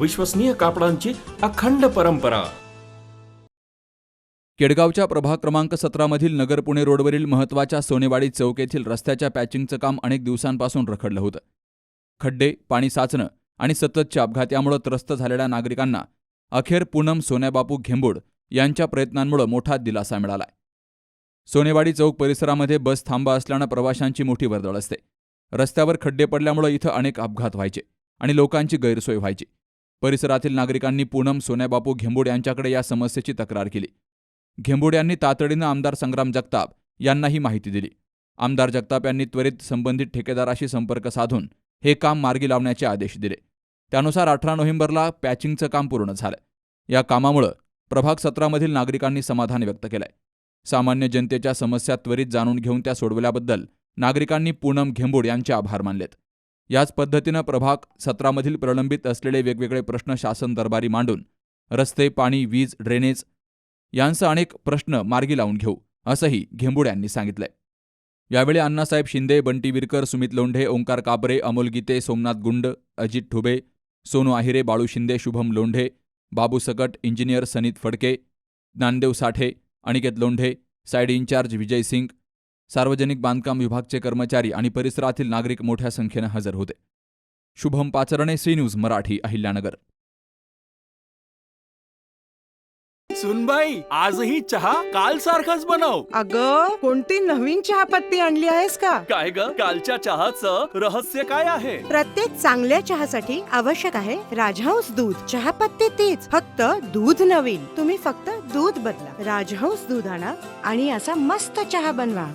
विश्वसनीय कापडांची अखंड परंपरा. केडगावच्या प्रभाग क्रमांक सतरामधील नगर पुणे रोडवरील महत्त्वाच्या सोनेवाडी चौक येथील रस्त्याच्या पॅचिंगचं काम अनेक दिवसांपासून रखडलं होतं. खड्डे पाणी साचणं आणि सततच्या अपघात यामुळे त्रस्त झालेल्या नागरिकांना अखेर पूनम सोन्याबापू घेंबोड यांच्या प्रयत्नांमुळे मोठा दिलासा मिळालाय. सोनेवाडी चौक परिसरामध्ये बस थांबा असल्यानं प्रवाशांची मोठी वर्दळ असते. रस्त्यावर खड्डे पडल्यामुळं इथं अनेक अपघात व्हायचे आणि लोकांची गैरसोय व्हायची. परिसरातील नागरिकांनी पूनम सोन्याबापू घेंबुड यांच्याकडे या समस्येची तक्रार केली. घेंबुड यांनी तातडीनं आमदार संग्राम जगताप यांना ही माहिती दिली. आमदार जगताप यांनी त्वरित संबंधित ठेकेदाराशी संपर्क साधून हे काम मार्गी लावण्याचे आदेश दिले. त्यानुसार अठरा नोव्हेंबरला पॅचिंगचं काम पूर्ण झालं. या कामामुळं प्रभाग सत्रामधील नागरिकांनी समाधान व्यक्त केलंय. सामान्य जनतेच्या समस्या त्वरित जाणून घेऊन त्या सोडवल्याबद्दल नागरिकांनी पूनम घेंबूड यांचे आभार मानलेत. याच पद्धतीनं प्रभाग सतरामधील प्रलंबित असलेले वेगवेगळे प्रश्न शासन दरबारी मांडून रस्ते पाणी वीज ड्रेनेज यांचा अनेक प्रश्न मार्गी लावून घेऊ असंही घेंबुड यांनी सांगितलंय. यावेळी अण्णासाहेब शिंदे बंटी विरकर सुमित लोंढे ओंकार काबरे अमोल गीते सोमनाथ गुंड अजित ठुबे सोनू आहिरे Balu Shinde Shubham Londhe Babu Sakat engineer Sanit Phadke Dnyandev Sathe Aniket Londhe site incharge Vijay Singh सार्वजनिक बांधकाम विभागचे कर्मचारी आणि परिसरातील नागरिक मोठ्या संख्येनं हजर होते. Shubham Pacharane C news Marathi Ahilyanagar. सुनबाई आजही चहा काल सारखाच बनव. अग कोणती नवीन चहापत्ती आणली आहेस का? काय ग? कालच्या चहाचं रहस्य काय आहे? प्रत्येक चांगल्या चहासाठी आवश्यक आहे राजहंस दूध. चहापत्ती तीच फक्त दूध नवीन. तुम्ही फक्त दूध बदला. राजहंस दूध आणा आणि असा मस्त चहा बनवा.